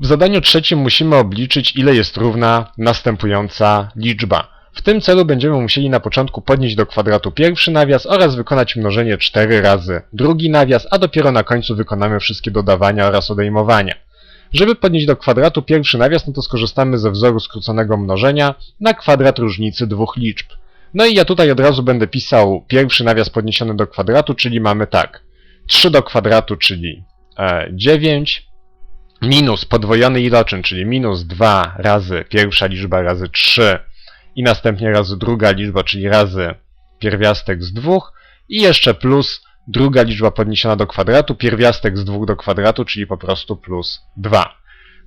W zadaniu trzecim musimy obliczyć, ile jest równa następująca liczba. W tym celu będziemy musieli na początku podnieść do kwadratu pierwszy nawias oraz wykonać mnożenie 4 razy drugi nawias, a dopiero na końcu wykonamy wszystkie dodawania oraz odejmowania. Żeby podnieść do kwadratu pierwszy nawias, no to skorzystamy ze wzoru skróconego mnożenia na kwadrat różnicy dwóch liczb. No i ja tutaj od razu będę pisał pierwszy nawias podniesiony do kwadratu, czyli mamy tak. 3 do kwadratu, czyli e, 9, minus podwojony iloczyn, czyli minus 2 razy pierwsza liczba razy 3 i następnie razy druga liczba, czyli razy pierwiastek z 2 i jeszcze plus druga liczba podniesiona do kwadratu, pierwiastek z 2 do kwadratu, czyli po prostu plus 2.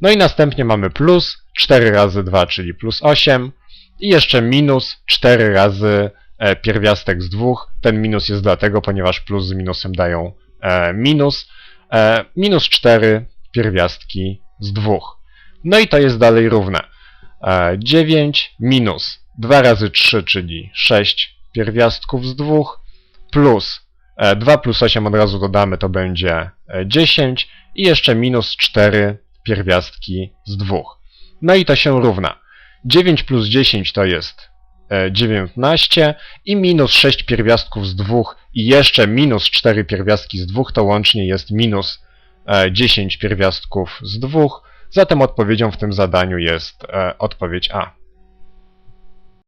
No i następnie mamy plus 4 razy 2, czyli plus 8 i jeszcze minus 4 razy e, pierwiastek z 2. Ten minus jest dlatego, ponieważ plus z minusem dają e, minus. E, minus 4 pierwiastki z 2. No i to jest dalej równe. E, 9 minus 2 razy 3, czyli 6 pierwiastków z 2, plus e, 2 plus 8 od razu dodamy, to będzie e, 10 i jeszcze minus 4 pierwiastki z 2. No i to się równa. 9 plus 10 to jest e, 19 i minus 6 pierwiastków z 2 i jeszcze minus 4 pierwiastki z 2 to łącznie jest minus e, 10 pierwiastków z 2. Zatem odpowiedzią w tym zadaniu jest e, odpowiedź A.